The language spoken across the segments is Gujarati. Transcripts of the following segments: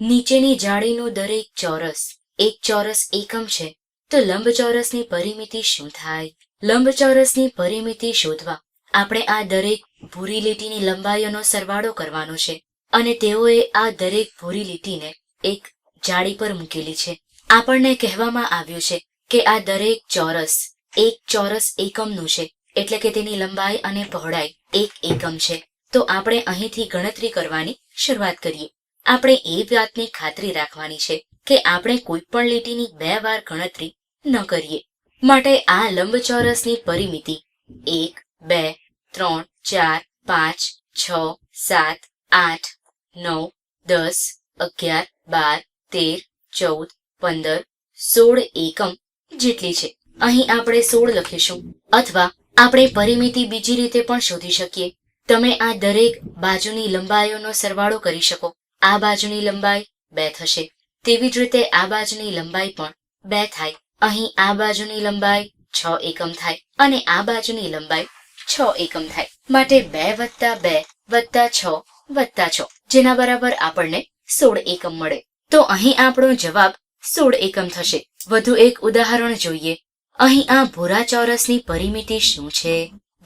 નીચેની જાળીનું દરેક ચોરસ, એક ચોરસ એકમ છે, તો લંબચોરસની પરિમિતિ શું થાય? લંબચોરસની પરિમિતિ શોધવા આપણે આ દરેક ભૂરી લીટીની લંબાઈઓનો સરવાળો કરવાનો છે અને તેઓએ આ દરેક ભૂરી લીટીને એક જાળી પર મૂકેલી છે. આપણને કહેવામાં આવ્યું છે કે આ દરેક ચોરસ એક ચોરસ એકમનું છે, એટલે કે તેની લંબાઈ અને પહોળાઈ એક એકમ છે. તો આપણે અહીંથી ગણતરી કરવાની શરૂઆત કરીએ. આપણે એ વાતની ખાતરી રાખવાની છે કે આપણે કોઈ પણ લીટીની બે વાર ગણતરી ન કરીએ. માટે આ લંબચોરસની પરિમિતિ એક, બે, ત્રણ, ચાર, પાંચ, છ, સાત, આઠ, નવ, દસ, અગિયાર, બાર, તેર, ચૌદ, પંદર, સોળ એકમ જેટલી છે. અહીં આપણે સોળ લખીશું. અથવા આપણે પરિમિતિ બીજી રીતે પણ શોધી શકીએ. તમે આ દરેક બાજુની લંબાઈઓનો સરવાળો કરી શકો. આ બાજુની લંબાઈ બે થશે. તેવી જ રીતે આ બાજુની લંબાઈ પણ બે થાય. અહીં આ બાજુની લંબાઈ છ એકમ થાય અને આ બાજુની લંબાઈ છ એકમ થાય. માટે બે વત્તા બે વત્તા છ વત્તા છ, જેના બરાબર આપણને સોળ એકમ મળે. તો અહીં આપણો જવાબ સોળ એકમ થશે. વધુ એક ઉદાહરણ જોઈએ. અહીં આ ભૂરા ચોરસની પરિમિતિ શું છે?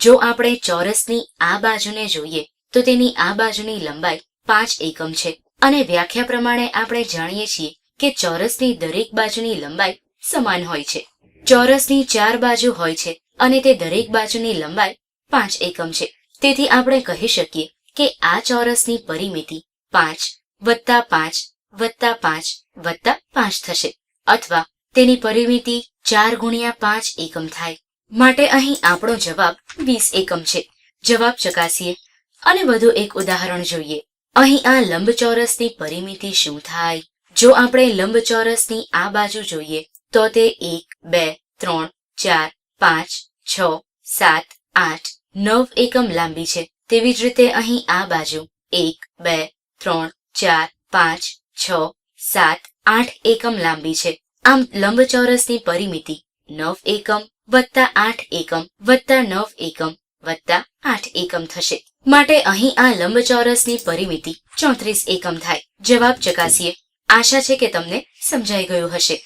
જો આપણે ચોરસની આ બાજુને જોઈએ, તો તેની આ બાજુની લંબાઈ પાંચ એકમ છે. અને વ્યાખ્યા પ્રમાણે આપણે જાણીએ છીએ કે ચોરસની દરેક બાજુની લંબાઈ સમાન હોય છે. ચોરસની ચાર બાજુ હોય છે અને તે દરેક બાજુની લંબાઈ પાંચ એકમ છે. તેથી આપણે કહી શકીએ કે આ ચોરસની પરિમિતિ પાંચ વત્તા પાંચ વત્તા પાંચ વત્તા પાંચ થશે. અથવા તેની પરિમિતિ ચાર ગુણ્યા પાંચ એકમ થાય. માટે અહીં આપણો જવાબ વીસ એકમ છે. જવાબ ચકાસીએ. અને વધુ એક ઉદાહરણ જોઈએ. અહીં આ લંબચોરસની પરિમિતિ શું થાય? જો આપણે લંબચોરસની આ બાજુ જોઈએ, તો તે એક, બે, ત્રણ, ચાર, પાંચ, છ, સાત, આઠ, નવ એકમ લાંબી છે. તેવી જ રીતે અહીં આ બાજુ, એક, બે, ત્રણ, ચાર, પાંચ, છ, સાત, આઠ એકમ લાંબી છે. આમ લંબચોરસની પરિમિતિ નવ એકમ વત્તા આઠ એકમ વત્તા નવ એકમ વત્તા આઠ એકમ થશે. માટે અહીં આ લંબચોરસની પરિમિતિ ચોત્રીસ એકમ થાય. જવાબ ચકાસીએ. આશા છે કે તમને સમજાઈ ગયું હશે.